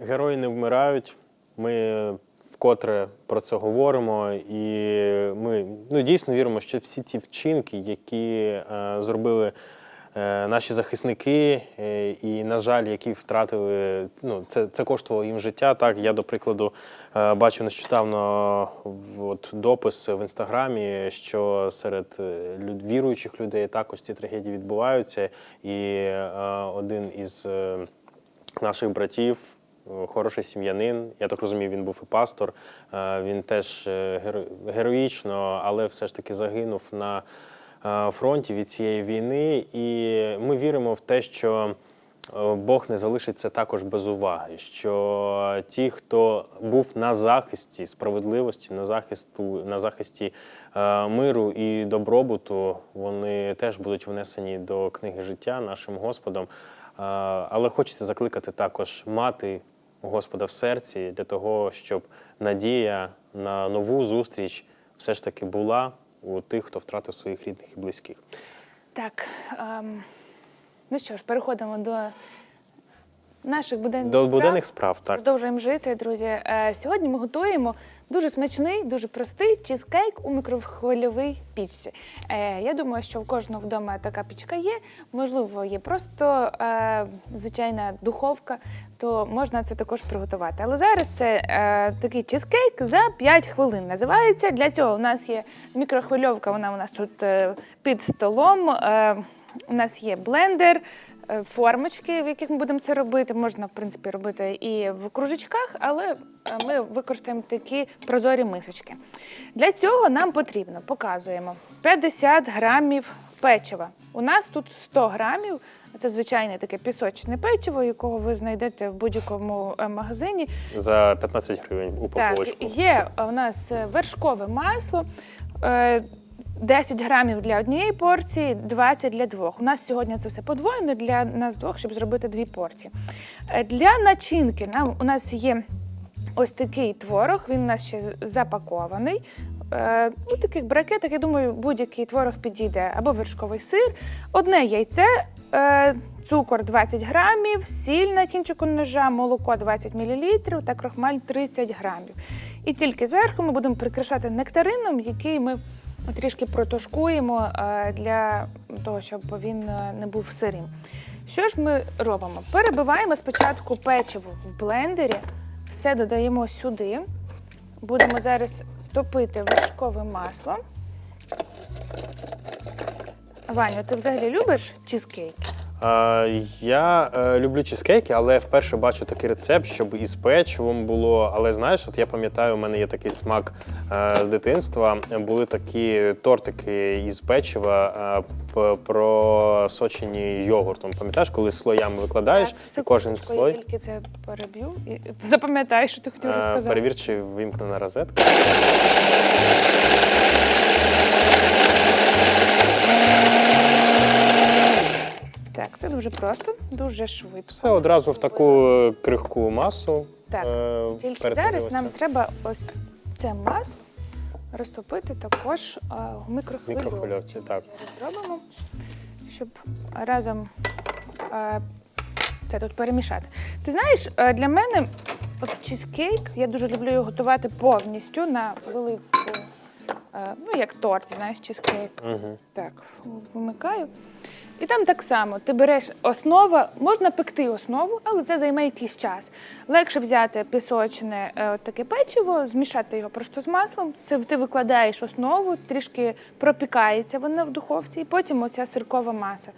Герої не вмирають. Ми вкотре про це говоримо, і ми ну, дійсно віримо, що всі ті вчинки, які е, зробили е, наші захисники, е, і, на жаль, які втратили, ну, це, це коштувало їм життя. Так, я, до прикладу, е, бачу нещодавно от, допис в інстаграмі, що серед е, люд- віруючих людей також ці трагедії відбуваються. І е, один із е, наших братів, хороший сім'янин. Я так розумію, він був і пастор. Е, Він теж е, героїчно, але все ж таки загинув на е, фронті від цієї війни. І ми віримо в те, що. е, Бог не залишиться також без уваги, що ті, хто був на захисті справедливості, на захисту, на захисті е, миру і добробуту, вони теж будуть внесені до книги життя нашим Господом. Е, Але хочеться закликати також мати Господа в серці для того, щоб надія на нову зустріч все ж таки була у тих, хто втратив своїх рідних і близьких. Так. Ем, ну що ж, переходимо до наших буденних До справ. буденних справ, так. Продовжуємо жити, друзі. Е, Сьогодні ми готуємо дуже смачний, дуже простий чізкейк у мікрохвильовій пічці. Е, Я думаю, що в кожного вдома така пічка є. Можливо, є просто е, звичайна духовка, то можна це також приготувати. Але зараз це е, такий чізкейк за 5 хвилин. Називається. Для цього у нас є мікрохвильовка, вона у нас тут е, під столом. Е, у нас є блендер, формочки, в яких ми будемо це робити. Можна, в принципі, робити і в кружечках, але е, ми використаємо такі прозорі мисочки. Для цього нам потрібно, показуємо, 50 грамів печива. У нас тут 100 грамів. Це звичайне таке пісочне печиво, якого ви знайдете в будь-якому е, магазині. За 15 гривень Так, упаковочку. є у нас е, вершкове масло. Е, 10 грамів для однієї порції, 20 для двох. У нас сьогодні це все подвоєно для нас двох, щоб зробити дві порції. Е, Для начинки нам у нас є ось такий творог, він у нас ще запакований. Е, У таких бракетах, я думаю, будь-який творог підійде або вершковий сир, одне яйце, е, цукор 20 грамів, сіль на кінчику ножа, молоко 20 мл та крохмаль 30 грамів. І тільки зверху ми будемо прикрашати нектарином, який ми трішки протушкуємо е, для того, щоб він е, не був сирим. Що ж ми робимо? Перебиваємо спочатку печиво в блендері, все додаємо сюди. Будемо зараз топити вершкове масло. Ваню, ти взагалі любиш чизкейк? Я е, люблю чизкейки, але вперше бачу такий рецепт, щоб із печивом було. Але знаєш, от я пам'ятаю, у мене є такий смак е, з дитинства. Були такі тортики із печива е, просочені йогуртом. Пам'ятаєш, коли слоями викладаєш, і кожен слой. Я тільки це переб'ю і запам'ятай, що ти хотів розказати. Перевір, чи вимкнена розетка. Так, це дуже просто, дуже швидко. Все одразу в таку е, крихку масу. Так, е, Тільки зараз нам треба ось це масло розтопити також а, в мікрохвильовці. Мікрохвильовці, так. Зробимо, щоб разом а, це тут перемішати. Ти знаєш, е, для мене от чизкейк, я дуже люблю його готувати повністю на велику, е, ну як торт, знаєш, чизкейк. Мгм. Так, вимикаю. І там так само ти береш основа, можна пекти основу, але це займе якийсь час. Легше взяти пісочне е, таке печиво, змішати його просто з маслом. Це ти викладаєш основу, трішки пропікається вона в духовці, і потім оця сиркова маса.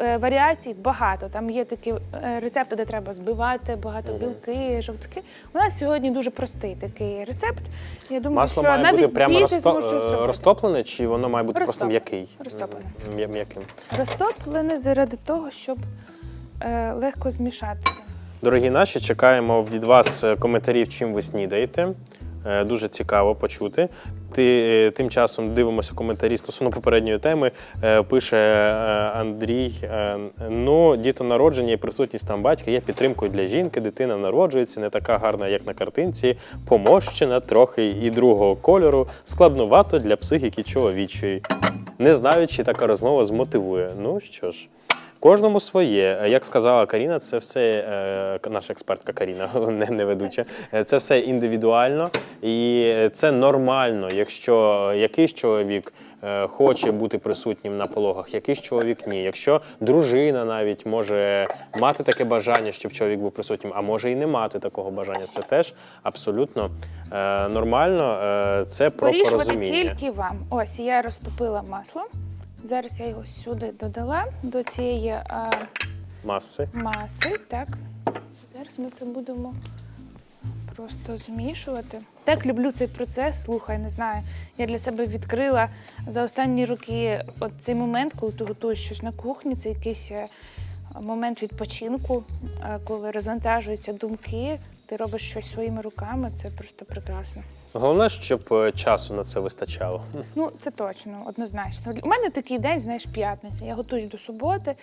Е, Варіацій багато. Там є такі е, рецепти, де треба збивати багато білки, жовтки. У нас сьогодні дуже простий такий рецепт. Я думаю, Масло що має навіть бути прямо діти розто- зможуть е, зробити. розтоплене, чи воно має бути просто Розтоплене. м'який? Розтоплене. М'я- М'яким. Розтоплене заради того, щоб е, легко змішатися. Дорогі наші, чекаємо від вас е, коментарів, чим ви снідаєте. Е, Дуже цікаво почути. Ти, е, тим часом дивимося коментарі стосовно попередньої теми. Е, Пише е, Андрій: ну, дітонародження і присутність там батька є підтримкою для жінки. Дитина народжується, не така гарна, як на картинці, помощена, трохи і другого кольору, складнувато для психіки чоловічої. Не знаю, чи така розмова змотивує. Ну що ж. Кожному своє. Е, Як сказала Каріна, це все е, наша експертка Каріна, не, не ведуча. Е, Це все індивідуально і це нормально, якщо якийсь чоловік хоче бути присутнім на пологах, якийсь чоловік ні. Якщо дружина навіть може мати таке бажання, щоб чоловік був присутнім, а може і не мати такого бажання. Це теж абсолютно е, нормально. Е, це про Порішувати порозуміння. тільки вам. Ось я розтопила масло. Зараз я його сюди додала до цієї а, Маси. маси. Так. Зараз ми це будемо просто змішувати. Так люблю цей процес. Слухай, не знаю. Я для себе відкрила за останні роки от цей момент, коли ти готуєш щось на кухні, це якийсь е, момент відпочинку, е, коли розвантажуються думки, ти робиш щось своїми руками. Це просто прекрасно. Головне, щоб е, часу на це вистачало. Ну, це точно, однозначно. У мене такий день, знаєш, п'ятниця. Я готуюсь до суботи,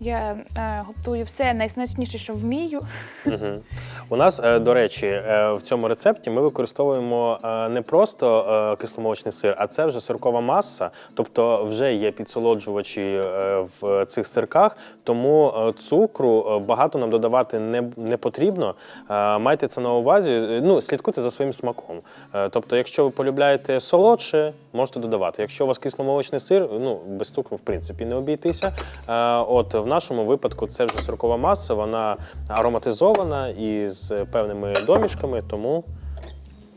я е, готую все найсмачніше, що вмію. Мгм. У нас, е, до речі, е, в цьому рецепті ми використовуємо е, не просто е, кисломолочний сир, а це вже сиркова маса, тобто вже є підсолоджувачі е, в цих сирках, тому е, цукру е, багато нам додавати не, не потрібно. Е, Майте це на увазі. е, Ну, слідкуйте за своїм смаком. Е, Тобто, якщо ви полюбляєте солодше, можете додавати. Якщо у вас кисломолочний сир, ну без цукру в принципі не обійтися. Е, От в нашому випадку це вже сиркова маса, вона ароматизована і з певними домішками, тому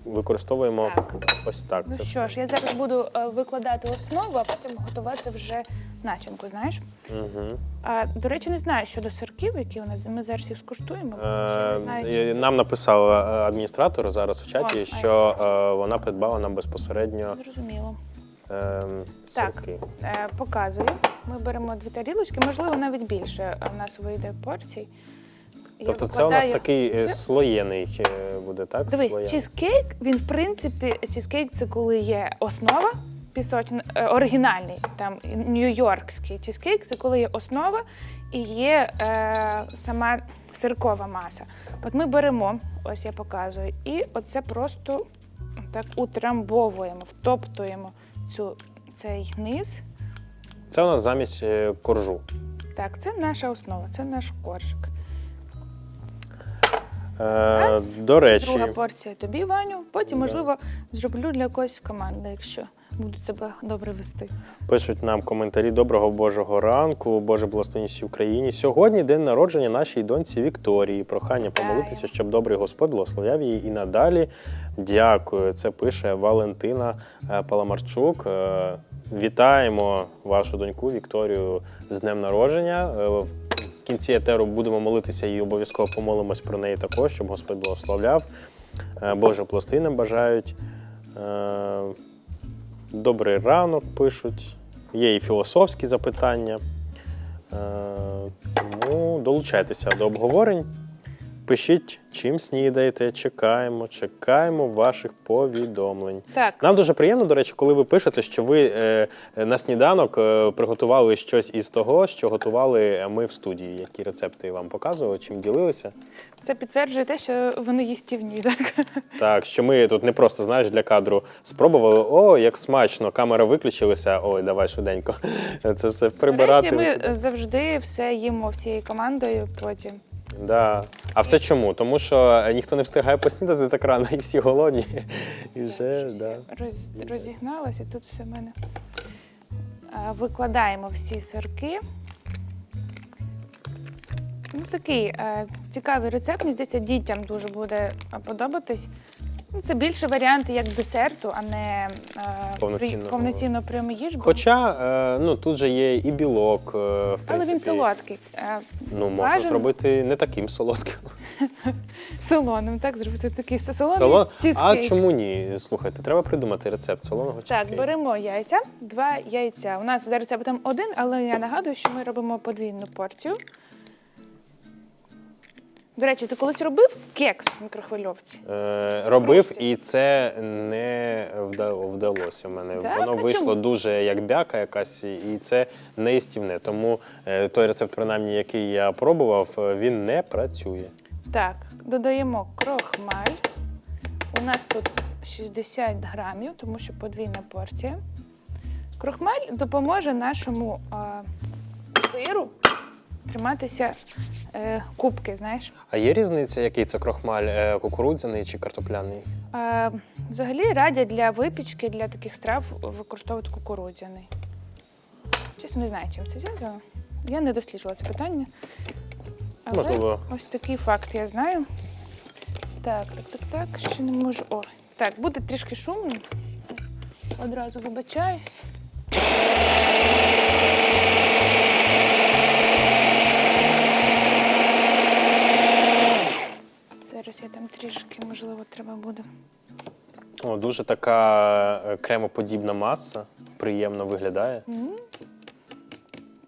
використовуємо Так. ось так. Ну це що все. ж, я зараз буду е, викладати основу, а потім готувати вже начинку, знаєш? Угу. А, до речі, не знаю щодо сирків, які у нас ми зараз їх скуштуємо. я не знаю, чи Е, Нам написав е, адміністратор зараз в чаті, О, що е, вона придбала нам безпосередньо Зрозуміло. ем, Так. Е, показую. Ми беремо дві тарілочки, можливо, навіть більше е, в нас вийде порцій. Я Тобто це у нас такий е, Це- слоєний е, буде, так? Дивись, чізкейк, він в принципі, чізкейк це коли є основа пісочна, е, оригінальний, там нью-йоркський чізкейк, це коли є основа і є е, сама сиркова маса. От ми беремо, ось я показую, і оце просто так утрамбовуємо, втоптуємо цю, цей низ. Це у нас замість е, коржу. Так, це наша основа, це наш коржик. Е, до речі, Друга порція тобі, Ваню. Потім, можливо, зроблю для когось з команди, якщо будуть себе добре вести. пишуть нам коментарі доброго Божого ранку, Боже всій Україні. Сьогодні день народження нашій доньці Вікторії. Прохання помолитися, щоб добрий Господь благословляв її і надалі. Дякую. Це пише Валентина е, Паламарчук. Е, Вітаємо вашу доньку Вікторію з днем народження. Е, В кінці етеру будемо молитися і обов'язково помолимось про неї також, щоб Господь благословляв. Е, Боже пласти нам бажають. Добрий ранок пишуть. Є і філософські запитання. Е, Тому долучайтеся до обговорень. Пишіть, чим снідаєте. Чекаємо, чекаємо ваших повідомлень. Так, Нам дуже приємно, до речі, коли ви пишете, що ви е, на сніданок е, приготували щось із того, що готували ми в студії. Які рецепти вам показували, чим ділилися. це підтверджує те, що вони їстівні. Так? Так, що ми тут не просто знаєш для кадру спробували. О, як смачно! Камера виключилася. Ой, давай швиденько. Це все прибирати. До речі, ми завжди все їмо всією командою потім. Да. А все чому? Тому що ніхто не встигає поснідати так рано, і всі голодні. І вже да. роз, розігналася, тут все в мене. А, Викладаємо всі сирки. Ну, такий е, цікавий рецепт. Мені здається, дітям дуже буде е, подобатись. Ну, це більше варіанти як десерту, а не е, Повноцінного. при- повноцінно прямо їжу. Хоча е, ну, тут же є і білок, е, в принципі. Але він солодкий. Е, Ну, можна Бажано. зробити не таким солодким. солоним, так зробити такий солоний Солон... А чому ні? Слухайте, треба придумати рецепт солоного Так, чизкейку. беремо яйця, два яйця. У нас за рецептом один, але я нагадую, що ми робимо подвійну порцію. До речі, ти колись робив кекс в мікрохвильовці? Е, робив, і це не вда- вдалося в мене. Так? Воно А вийшло чому? дуже як бяка якась, і це не їстівне. Тому е, той рецепт, принаймні, який я пробував, е, він не працює. Так, додаємо крохмаль. У нас тут 60 грамів, тому що подвійна порція. Крохмаль допоможе нашому а, сиру триматися е, кубки, знаєш. А є різниця, який це крохмаль е, кукурудзяний чи картопляний? Е, взагалі радять для випічки, для таких страв використовувати кукурудзяний. Чесно, не знаю, чим це зв'язано. Я не досліджувала це питання. Але Можливо. ось такий факт я знаю. Так, так, так, так. Ще не можу. О, так, буде трішки шумно. Одразу вибачаюсь. Зараз я там трішки, можливо, треба буде. О, дуже така е, кремоподібна маса, приємно виглядає.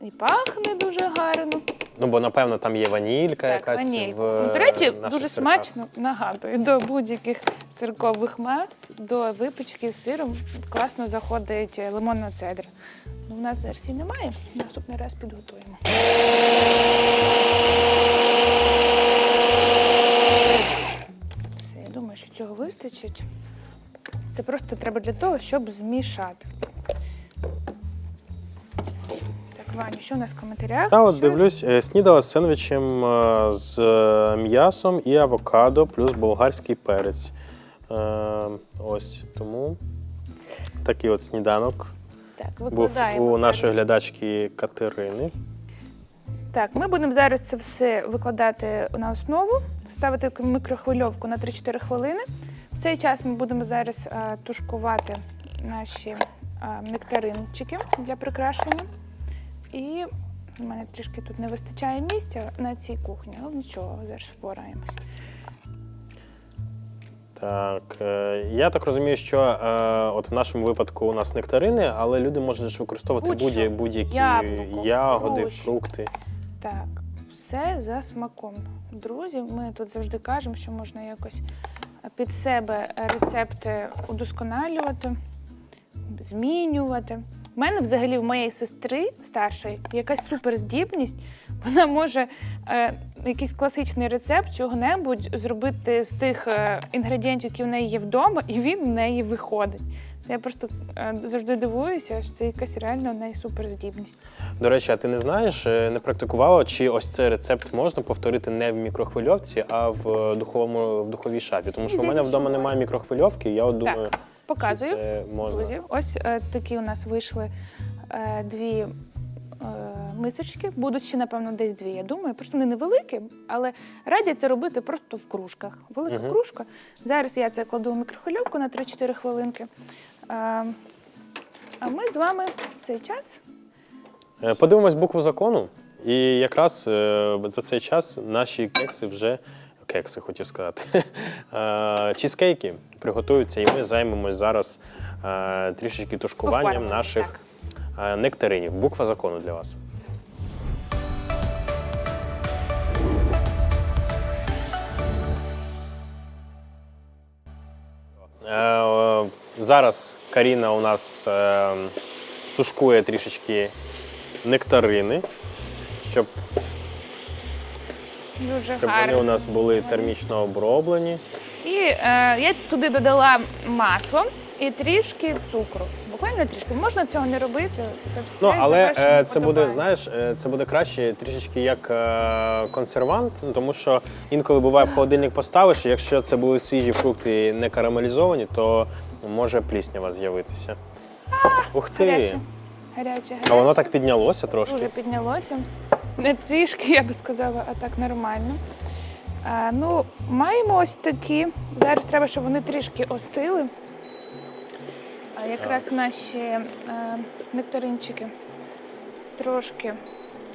І пахне дуже гарно. Ну, бо напевно там є ванілька якась. ванілька. В, Ну, до речі, е, наших дуже сирках. смачно нагадую до будь-яких сиркових мас, до випічки з сиром класно заходить лимонна цедра. Ну, у нас зараз її немає. Наступний раз підготуємо. Цього вистачить. Це просто треба для того, щоб змішати. Так, Ваню, що у нас в коментарях? Та от Що? дивлюсь, е, снідала з сендвічем е, з е, м'ясом і авокадо, плюс болгарський перець. Е, Ось тому такий от сніданок Так, був викладаємо. у нашої зараз. глядачки Катерини. Так, ми будемо зараз це все викладати на основу, ставити в мікрохвильовку на 3-4 хвилини. В цей час ми будемо зараз е, тушкувати наші е, нектаринчики для прикрашення. І в мене трішки тут не вистачає місця на цій кухні, але нічого, зараз впораємось. Так, е, я так розумію, що е, от в нашому випадку у нас нектарини, але люди можуть використовувати будь- будь-які Яблуко, ягоди, фрукти. Так, все за смаком. Друзі, ми тут завжди кажемо, що можна якось під себе рецепти удосконалювати, змінювати. У мене взагалі в моєї сестри старшої якась суперздібність. Вона може е, якийсь класичний рецепт чого-небудь зробити з тих е, інгредієнтів, які в неї є вдома, і він в неї виходить. Я просто е, завжди дивуюся, що це якась реально неї суперздібність. До речі, а ти не знаєш, е, не практикувала, чи ось цей рецепт можна повторити не в мікрохвильовці, а в духовому в духовій шафі? Тому що в мене вдома немає мікрохвильовки, я от думаю, Так, показую. чи це можна. Друзі, ось е, такі у нас вийшли е, дві е, мисочки. Будуть ще, напевно, десь дві. Я думаю, просто вони невеликі, але радять це робити просто в кружках. Велика Мгм. кружка. Зараз я це кладу в мікрохвильовку на 3-4 хвилинки. А ми з вами в цей час Е, Подивимось букву закону, і якраз е, за цей час наші кекси вже кекси, хотів сказати. е, Чізкейки приготуються, і ми займемось зараз трішечки тушкуванням наших е, нектаринів. Буква закону для вас. Зараз Каріна у нас е, тушкує трішечки нектарини, щоб, дуже щоб вони гарно. у нас були термічно оброблені. І е, я туди додала масло і трішки цукру. Буквально трішки. Можна цього не робити. Це все Ну, але е, це буде, знаєш, е, це буде краще трішечки як е, консервант, ну, тому що інколи буває в холодильник поставиш, і якщо це були свіжі фрукти не карамелізовані, то може пліснява з'явитися. Ух ти! гаряче. Гаряче, гаряче. А воно так піднялося Дуже трошки. піднялося. Не трішки, я би сказала, а так нормально. А, ну, маємо ось такі. Зараз треба, щоб вони трішки остили. А якраз наші е, нектаринчики трошки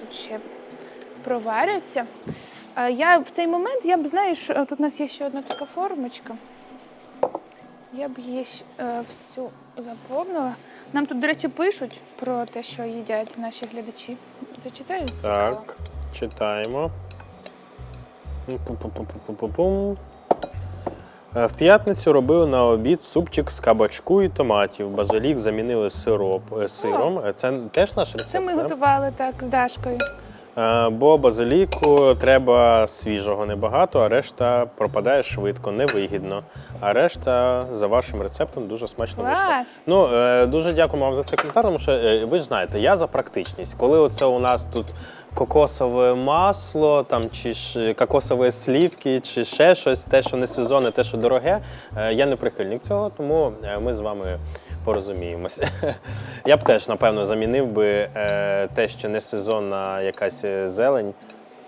тут ще проваряться. А я в цей момент, я б знаєш, е, тут у нас є ще одна така формочка. Я б її е, всю заповнила. Нам тут, до речі, пишуть про те, що їдять наші глядачі. Зачитаю? Цікаво. Так, читаємо. Пу-пу-пу-пу-пу-пум. Е, В п'ятницю робили на обід супчик з кабачку і томатів. Базилік замінили сироп, е, сиром. Е, Це теж наш рецепт? Це ми да? готували так з Дашкою. Е, Бо базиліку треба свіжого небагато, а решта пропадає швидко, невигідно. А решта за вашим рецептом дуже смачно вийшло. Ну е, дуже дякуємо вам за цей коментар, тому що е, ви ж знаєте, я за практичність. Коли оце у нас тут кокосове масло, там чи ж кокосові слівки, чи ще щось, те, що не сезонне, те, що дороге, я не прихильник цього, тому ми з вами порозуміємося. Я б теж, напевно, замінив би е, те, що не сезонна якась е, зелень.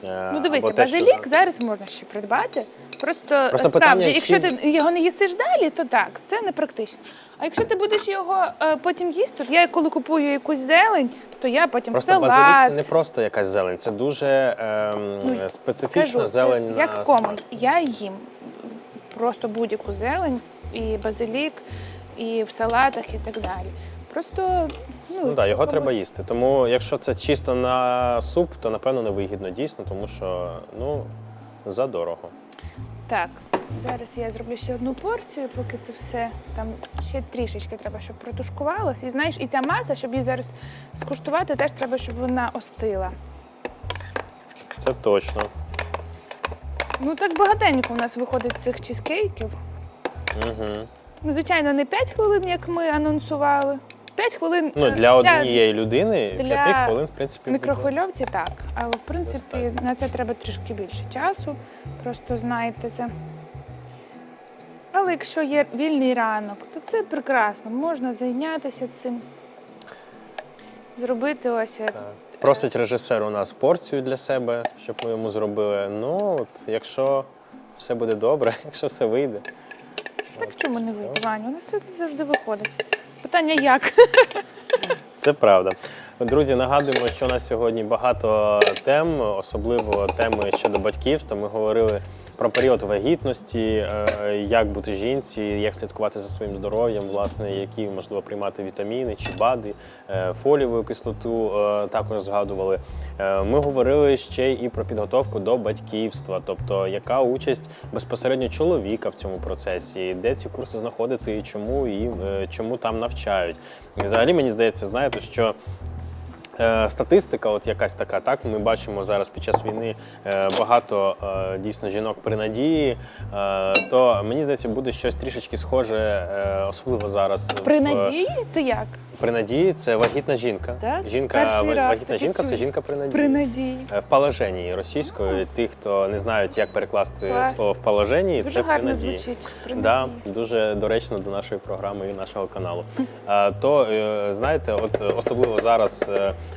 е, Ну дивися, те, що базилік зараз можна ще придбати. Просто, Просто справді, питання, якщо чи- ти його не їсиш далі, то так, це не практично. А якщо ти будеш його е, потім їсти, от я коли купую якусь зелень, то я потім Просто салат. базилік це не просто якась зелень, це дуже ем, Ну, специфічна Кажу, це зелень. на як кому. смак. Я їм просто будь-яку зелень, і базилік, і в салатах, і так далі. Просто ну, Ну так, його комусь- треба їсти. Тому якщо це чисто на суп, то напевно невигідно дійсно, тому що ну задорого. Так, зараз я зроблю ще одну порцію, поки це все там ще трішечки треба, щоб протушкувалось. І знаєш, і ця маса, щоб її зараз скуштувати, теж треба, щоб вона остила. Це точно. Ну так багатенько у нас виходить цих чизкейків. Угу. Ну, звичайно, не 5 хвилин, як ми анонсували. 5 хвилин Ну е, для однієї людини для 5 хвилин, в принципі, буде. мікрохвильовці так, але в принципі Достатньо. на це треба трішки більше часу. Просто знайте це. Але якщо є вільний ранок, то це прекрасно. Можна зайнятися цим. Зробити ось. е, Так. Просить режисер у нас порцію для себе, щоб ми йому зробили. Ну, от, якщо все буде добре, якщо все вийде. Так чому не вийде, Ваню? У все завжди виходить. Питання як? Це правда. Друзі, нагадуємо, що у нас сьогодні багато тем, особливо теми щодо батьківства. Ми говорили про період вагітності, е, як бути жінці, як слідкувати за своїм здоров'ям, власне, які можливо приймати вітаміни чи БАДи, е, фолієву кислоту е, також згадували. Ми говорили ще і про підготовку до батьківства, тобто яка участь безпосередньо чоловіка в цьому процесі, де ці курси знаходити і чому і чому там навчають. І взагалі мені здається, знаєте, що. Е, Статистика, от якась така, так ми бачимо зараз під час війни е, багато е, дійсно жінок при надії. То мені здається, буде щось трішечки схоже, особливо зараз При надії? Це як? При надії це вагітна жінка. Так? Жінка Перший раз вагітна жінка це жінка при надії. При надії. В положенні російською. Ті, хто не знають, як перекласти Клас. слово в положенні, Дуже це при надії. звучить. При Да, надії. дуже доречно до нашої програми і нашого каналу. А, то знаєте, от особливо зараз,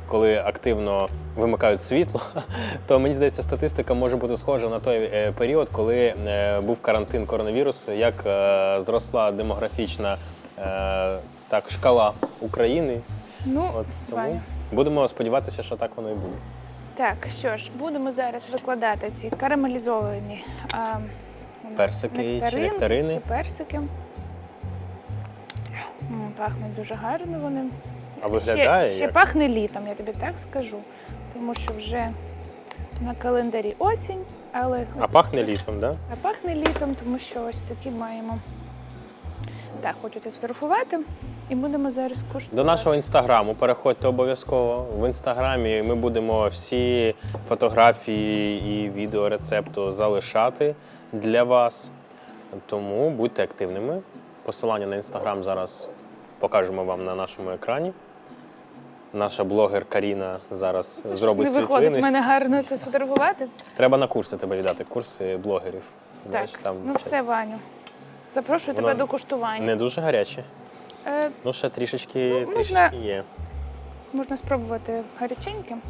коли активно вимикають світло, то мені здається, статистика може бути схожа на той е, період, коли е, був карантин коронавірусу, як е, зросла демографічна так шкала України. Ну, От тому будемо сподіватися, що так воно і буде. Так, що ж, будемо зараз викладати ці карамелізовані а, у нас Персики чи нектарини. чи персики. М, Пахнуть дуже гарно вони. А виглядає ще, ще як? пахне літом, я тобі так скажу. Тому що вже на календарі осінь, але ось А пахне лісом, да? а пахне літом, тому що ось такі маємо. Так, хочу це сфотографувати і будемо зараз куштувати. До нашого інстаграму переходьте обов'язково. В інстаграмі ми будемо всі фотографії і відео рецепту залишати для вас. Тому будьте активними. Посилання на інстаграм зараз покажемо вам на нашому екрані. Наша блогер Каріна зараз зробить Не виходить в світлини. мене гарно це сфотографувати. Треба на курси тебе віддати, курси блогерів. Знаєш, там ну все, Ваню. Запрошую Воно тебе до куштування. Не дуже гаряче. Е, Ну, ще трішечки, Ну, можна- є. можна спробувати гаряченьким.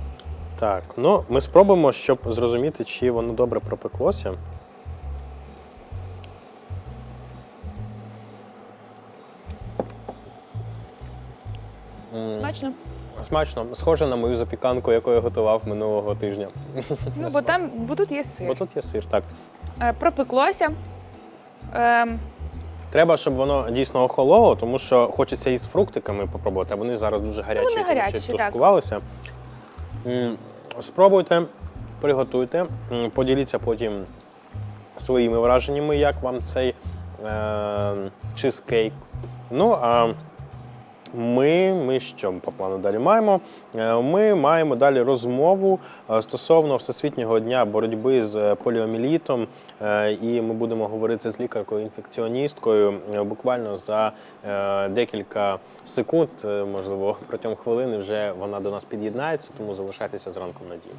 Так, ну ми спробуємо, щоб зрозуміти, чи воно добре пропеклося. Смачно. Смачно, схоже на мою запіканку, яку я готував минулого тижня. Ну, бо там бо тут є сир. Бо тут є сир, так. Е, пропеклося. Ем, Треба, щоб воно дійсно охололо, тому що хочеться із фруктиками попробувати, а вони зараз дуже гарячі, вони тому що так. тушкувалися. М, Спробуйте, приготуйте, м, поділіться потім своїми враженнями, як вам цей е, чизкейк. Ну а Ми, ми що по плану далі маємо? Е, Ми маємо далі розмову е, стосовно Всесвітнього дня боротьби з е, поліомілітом. І ми будемо говорити з лікаркою-інфекціоністкою буквально за декілька секунд, можливо, протягом хвилини вже вона до нас під'єднається, тому залишайтеся з ранком надії.